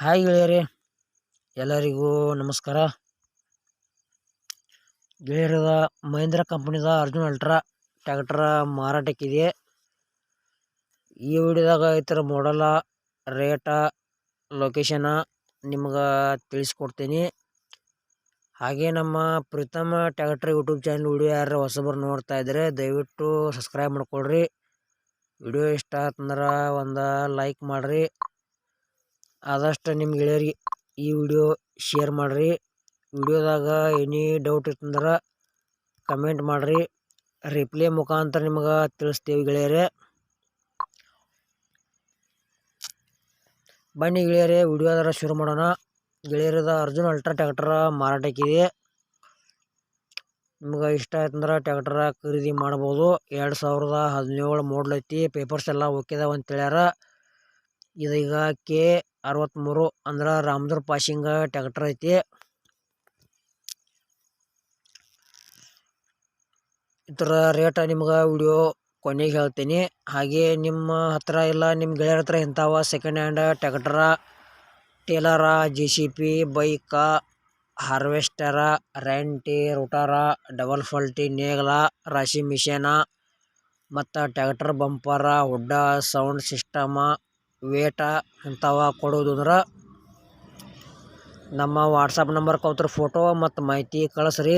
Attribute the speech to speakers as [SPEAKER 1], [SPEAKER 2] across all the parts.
[SPEAKER 1] Hi ಗೆಳೆಯರೇ, ಎಲ್ಲರಿಗೂ ನಮಸ್ಕಾರ. ಗೆಳೆಯರದ ಮಹೇಂದ್ರ ಕಂಪನಿದ ಅರ್ಜುನ್ ಅಲ್ಟ್ರಾ ಟ್ಯಾಕ್ಟರ್ ಮಾರಾಟಕ್ಕಿದೆ. ಈ ವಿಡಿಯೋದಾಗ ಈ ಮಾಡಲ ರೇಟ ಲೊಕೇಶನ ನಿಮ್ಗೆ ತಿಳಿಸ್ಕೊಡ್ತೀನಿ. ಹಾಗೆ ನಮ್ಮ Pritam tractor YouTube channel video ಯಾರು ಹೊಸಬರು ನೋಡ್ತಾ ಇದ್ದರೆ ದಯವಿಟ್ಟು ಸಬ್ಸ್ಕ್ರೈಬ್ ಮಾಡ್ಕೊಳ್ರಿ. ವಿಡಿಯೋ ಇಷ್ಟ ಆತಂದ್ರೆ ಒಂದು ಲೈಕ್ ಮಾಡಿರಿ. ಆದಷ್ಟು ನಿಮ್ಮ ಗೆಳೆಯರಿಗೆ ಈ ವಿಡಿಯೋ ಶೇರ್ ಮಾಡಿರಿ. ವಿಡಿಯೋದಾಗ ಎನಿ ಡೌಟ್ ಇತ್ತಂದ್ರೆ ಕಮೆಂಟ್ ಮಾಡಿರಿ. ರಿಪ್ಲೈ ಮುಖಾಂತರ ನಿಮ್ಗೆ ತಿಳಿಸ್ತೀವಿ ಗೆಳೆಯರೇ. ಬನ್ನಿ ಗೆಳೆಯರೇ ವಿಡಿಯೋದಾರ ಶುರು ಮಾಡೋಣ. ಗೆಳೆಯರದ ಅರ್ಜುನ್ ಅಲ್ಟ್ರಾ ಟ್ಯಾಕ್ಟರ್ ಮಾರಾಟಕ್ಕಿದೆ. ನಿಮ್ಗೆ ಇಷ್ಟ ಆಯ್ತಂದ್ರೆ ಟ್ಯಾಕ್ಟ್ರ ಖರೀದಿ ಮಾಡ್ಬೋದು. ಎರಡು ಸಾವಿರದ ಹದಿನೇಳು ಐತಿ. ಪೇಪರ್ಸ್ ಎಲ್ಲ ಓಕೆದಾವ ಅಂತ ಹೇಳ್ಯಾರ. ಇದೀಗ ಕೆ ಅರವತ್ತ್ಮೂರು ಅಂದ್ರೆ ರಾಮದುರ್ ಪಾಸಿಂಗ್ ಟ್ಯಾಕ್ಟರ್ ಐತಿ. ಇದರ ರೇಟ ನಿಮ್ಗೆ ವಿಡಿಯೋ ಕೊನೆಗೆ ಹೇಳ್ತೀನಿ. ಹಾಗೆ ನಿಮ್ಮ ಹತ್ರ ಇಲ್ಲ ನಿಮ್ಮ ಗೆಳೆಯರ ಹತ್ರ ಇಂಥವ ಸೆಕೆಂಡ್ ಹ್ಯಾಂಡ್ ಟ್ಯಾಕ್ಟರ ಟೇಲರ ಜೆ ಸಿ ಪಿ ಬೈಕ ಹಾರ್ವೆಸ್ಟರ ರೆಂಟಿ ರೂಟರ ಡಬಲ್ ಫಲ್ಟಿ ನೇಗಲ, ರಾಶಿ ಮಿಷನ ಮತ್ತು ಟ್ಯಾಕ್ಟರ್ ಬಂಪರ ಹುಡ್ಡ ಸೌಂಡ್ ಸಿಸ್ಟಮ ವೇಟ ಇಂಥವ ಕೊಡೋದು ಅಂದ್ರೆ ನಮ್ಮ ವಾಟ್ಸಪ್ ನಂಬರ್ ಅವ್ರ ಫೋಟೋ ಮತ್ತು ಮಾಹಿತಿ ಕಳಿಸ್ರಿ.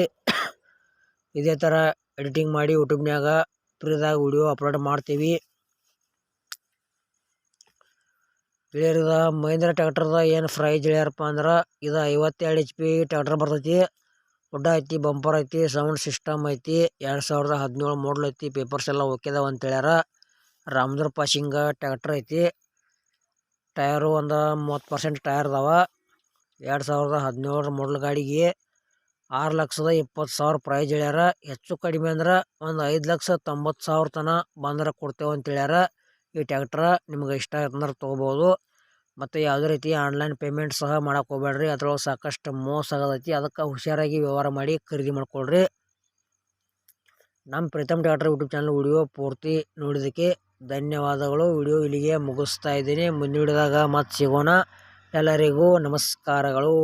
[SPEAKER 1] ಇದೇ ಥರ ಎಡಿಟಿಂಗ್ ಮಾಡಿ ಯೂಟ್ಯೂಬ್ನ್ಯಾಗ ಫ್ರೀದಾಗ ವಿಡಿಯೋ ಅಪ್ಲೋಡ್ ಮಾಡ್ತೀವಿ. ಇದ ಮಹೇಂದ್ರ ಟ್ಯಾಕ್ಟರ್ದ ಏನು ಪ್ರೈಜ್ ಹೇಳ್ಯಾರಪ್ಪ ಅಂದ್ರೆ ಇದು ಐವತ್ತೆರಡು ಎಚ್ ಪಿ ಟ್ಯಾಕ್ಟರ್ ಬರ್ತೈತಿ. ಉಡ್ಡ ಐತಿ ಬಂಪರ್ ಐತಿ ಸೌಂಡ್ ಸಿಸ್ಟಮ್ ಐತಿ, ಎರಡು ಸಾವಿರದ ಹದಿನೇಳು ಮಾಡಲ್ ಐತಿ ಪೇಪರ್ಸ್ ಎಲ್ಲ ಓಕೆದಾವ ಅಂತ ಹೇಳ್ಯಾರ. ರಾಮದುರ್ ಪಾಸಿಂಗ ಟ್ಯಾಕ್ಟರ್ ಐತಿ. ಟಯರು ಒಂದು ಮೂವತ್ತು ಪರ್ಸೆಂಟ್ ಟಯರ್ ಅದಾವ. ಎರಡು ಸಾವಿರದ ಹದಿನೇಳರ ಮಾಡಲ್ ಗಾಡಿಗೆ ಆರು ಲಕ್ಷದ ಇಪ್ಪತ್ತು ಸಾವಿರ ಪ್ರೈಜ್ ಹೇಳ್ಯಾರ. ಹೆಚ್ಚು ಕಡಿಮೆ ಅಂದ್ರೆ ಒಂದು ಐದು ಲಕ್ಷ ತೊಂಬತ್ತು ಸಾವಿರ ತನಕ ಬಂದ್ರೆ ಕೊಡ್ತೇವೆ ಅಂತ ಹೇಳ್ಯಾರ. ಈ ಟ್ಯಾಕ್ಟ್ರ ನಿಮ್ಗೆ ಇಷ್ಟ ಆಯ್ತಂದ್ರೆ ತೊಗೋಬೋದು. ಮತ್ತು ಯಾವುದೇ ರೀತಿ ಆನ್ಲೈನ್ ಪೇಮೆಂಟ್ ಸಹ ಮಾಡೋಕೆ ಹೋಗ್ಬೇಡ್ರಿ ಅದ್ರೊಳಗೆ ಸಾಕಷ್ಟು ಮೋಸ ಆಗದೈತಿ ಅದಕ್ಕೆ ಹುಷಾರಾಗಿ ವ್ಯವಹಾರ ಮಾಡಿ ಖರೀದಿ ಮಾಡಿಕೊಳ್ರಿ. ನಮ್ಮ Pritam tractor YouTube channel video ಪೂರ್ತಿ ನೋಡಿದ್ದಕ್ಕೆ ಧನ್ಯವಾದಗಳು. ವಿಡಿಯೋ ಇಲ್ಲಿಗೆ ಮುಗಿಸ್ತಾ ಇದ್ದೀನಿ. ಮುಂದಿನ ವಿಡಿಯೋದಾಗ ಮತ್ತೆ ಸಿಗೋಣ. ಎಲ್ಲರಿಗೂ ನಮಸ್ಕಾರಗಳು.